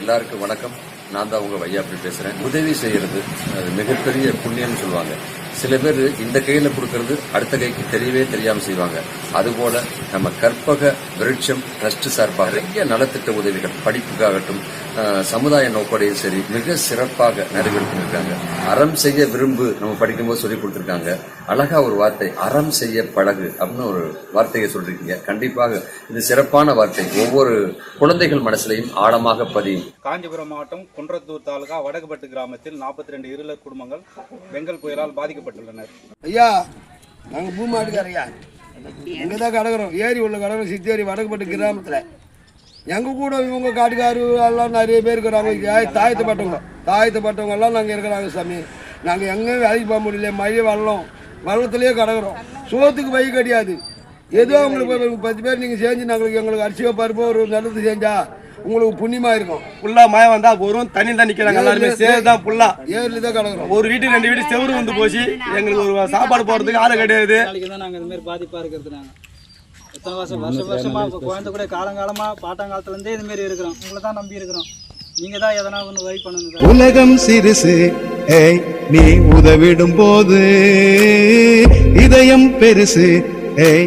எல்லாருக்கும் வணக்கம். நான் தான் உங்க வையாப்பி பேசுறேன். உதவி செய்யறது அது மிகப்பெரிய புண்ணியம்னு சொல்லுவாங்க. சில பேர் இந்த கையில கொடுக்கறது அடுத்த கைக்கு தெரியவே தெரியாம செய்வாங்க. அதுபோல நம்ம கற்பக விருட்சம் ட்ரஸ்ட் சார்பாக நிறைய நலத்திட்ட உதவிகள் படிப்புக்காகட்டும் சமுதாய நோக்கோடையும் சரி மிக சிறப்பாக நடைபெற்றிருக்காங்க அறம் செய்ய விரும்பு நம்ம படிக்கும்போது சொல்லி கொடுத்துருக்காங்க. அழகா ஒரு வார்த்தை அறம் செய்ய பழகு அப்படின்னு ஒரு வார்த்தையை சொல்றீங்க கண்டிப்பாக இது சிறப்பான வார்த்தை. ஒவ்வொரு குழந்தைகள் மனசுலையும் ஆழமாக பதியும். காஞ்சிபுரம் மாவட்டம் குன்றத்தூர் தாலுகா வடகுபட்டு கிராமத்தில் 42 ரெண்டு இருளர் குடும்பங்கள் வெங்கல் புயலால் ஈடுபட்டுள்ளனர் ஐயா நாங்கள் பூமாட்டுக்கார ஐயா இங்கே தான் கிடக்குறோம் ஏரி உள்ள கடகிறோம் சித்தேரி வடக்குப்பட்டு கிராமத்தில். எங்கள் கூட இவங்க காட்டுக்காரு எல்லாம் நிறைய பேர் இருக்கிறாங்க. ஏய், தாயத்துப்பட்டவங்க தாயத்துப்பட்டவங்க எல்லாம் நாங்கள் இருக்கிறாங்க சாமி. நாங்கள் எங்கேயும் வேலைக்கு போக முடியல. மழை வெள்ளம். வெள்ளத்துலேயே கிடக்குறோம் சோத்துக்கு வழி கிடையாது. ஏதோ உங்களுக்கு பத்து பேர் நீங்கள் செஞ்சு நாங்களுக்கு எங்களுக்கு அரிசியோ பருப்போ ஒரு நல்லது செஞ்சால் உங்களுக்கு புண்ணியமாக இருக்கும். ஃபுல்லா மழை வந்தா வரும். தண்ணி தான் நிக்கிறாங்க எல்லாருமே. சேர் தான் ஃபுல்லா ஏரியில் தான் கிடக்குறோம். ஒரு வீட்டு ரெண்டு வீடு செவரு வந்து போச்சு. எங்களுக்கு ஒரு சாப்பாடு போறதுக்கு ஆளு கிடையாது. நாங்கள் இந்த மாதிரி பாதிப்பாக இருக்கிறது நாங்கள் எத்தனை வருஷம் வருஷம் வருஷமாக இப்போ குழந்தை கூட காலங்காலமாக பாட்டாங்காலத்துலேருந்தே இது மாதிரி இருக்கிறோம். உங்களை தான் நம்பி இருக்கிறோம். நீங்கள் தான் எதனா ஒன்று வழி பண்ணுங்க உலகம் சிறுசு ஏய் நீ உதவிடும் போது இதயம் பெருசு ஏய்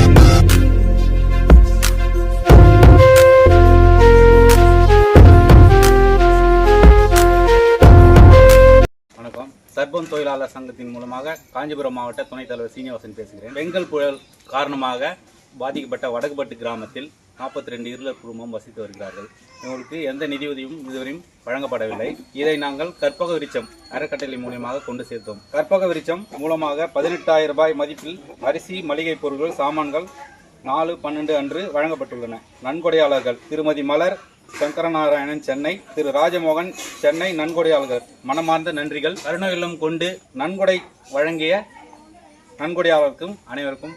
வணக்கம் தொழிலாளர் சங்கத்தின் மூலமாக காஞ்சிபுரம் மாவட்ட துணைத் தலைவர் சீனிவாசன் பேசுகிறேன். வெங்கல் புயல் காரணமாக பாதிக்கப்பட்ட வடகுபட்டு கிராமத்தில் 42 ரெண்டு இருளர் குடும்பம் வசித்து வருகிறார்கள். இவங்களுக்கு எந்த நிதியுதவியும் இதுவரையும் வழங்கப்படவில்லை. இதை நாங்கள் கற்பக விருச்சம் அறக்கட்டளை மூலியமாக கொண்டு சேர்த்தோம். கற்பக விருச்சம் மூலமாக பதினெட்டாயிரம் ரூபாய் மதிப்பில் அரிசி மளிகை பொருட்கள் சாமான்கள் நாலு பன்னெண்டு அன்று வழங்கப்பட்டுள்ளன. நன்கொடையாளர்கள் திருமதி மலர் சங்கரநாராயணன் சென்னை திரு ராஜமோகன் சென்னை நன்கொடையாளர்கள். மனமார்ந்த நன்றிகள். கருணை இல்லம் கொண்டு நன்கொடை வழங்கிய நன்கொடையாளருக்கும் அனைவருக்கும்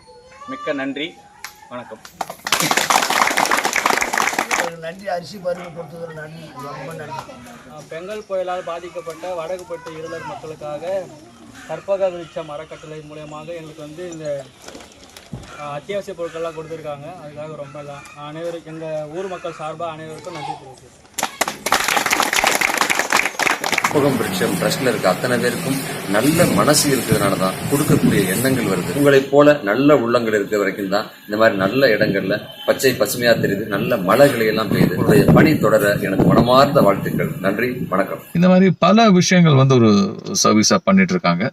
மிக்க நன்றி. வணக்கம். நன்றி அரிசி பருப்பு கொடுத்தது நன்றி. ரொம்ப நன்றி. பெங்கல் புயலால் பாதிக்கப்பட்ட வடகுப்பட்டு இருளர் மக்களுக்காக கற்பக விருட்சம் அறக்கட்டளை மூலியமாக எங்களுக்கு வந்து இந்த அத்தியாவசிய பொருட்கள்லாம் கொடுத்துருக்காங்க. அதுக்காக ரொம்ப அனைவரும் எங்கள் ஊர் மக்கள் சார்பாக அனைவருக்கும் நன்றி தெரிவிக்கிறேன் கற்பகம் விருட்சம் ட்ரஸ்ட்ல இருக்க. அத்தனை பேருக்கும் நல்ல மனசு இருக்கிறதுனால தான் கொடுக்கக்கூடிய எண்ணங்கள் வருது. உங்களைப் போல நல்ல உள்ளங்கள் இருக்க வரைக்கும் தான் இந்த மாதிரி நல்ல இடங்கள்ல பச்சை பசுமையா தெரியுது. நல்ல மலைகளை எல்லாம் பெய்யுது. உங்களுடைய பணி தொடர எனக்கு மனமார்ந்த வாழ்த்துக்கள். நன்றி. வணக்கம். இந்த மாதிரி பல விஷயங்கள் வந்து ஒரு சர்வீஸா பண்ணிட்டு இருக்காங்க.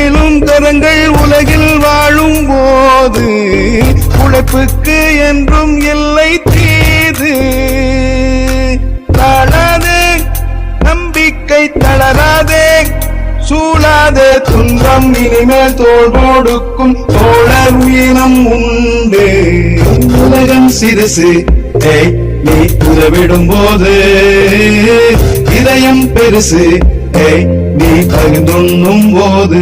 கரங்கள் உலகில் வாழும் போது உழைப்புக்கு என்றும் இல்லை தீது. தாழாதே நம்பிக்கை தளராதே. சூழாதே துன்பம் இனிமேல் தோல் கொடுக்கும் தோழர் உயிரம் உண்டு. உலகம் சிறுசு. நீ உதவிடும் போது இதயம் பெருசு. நீ பகிர்ந்துண்ணும் போது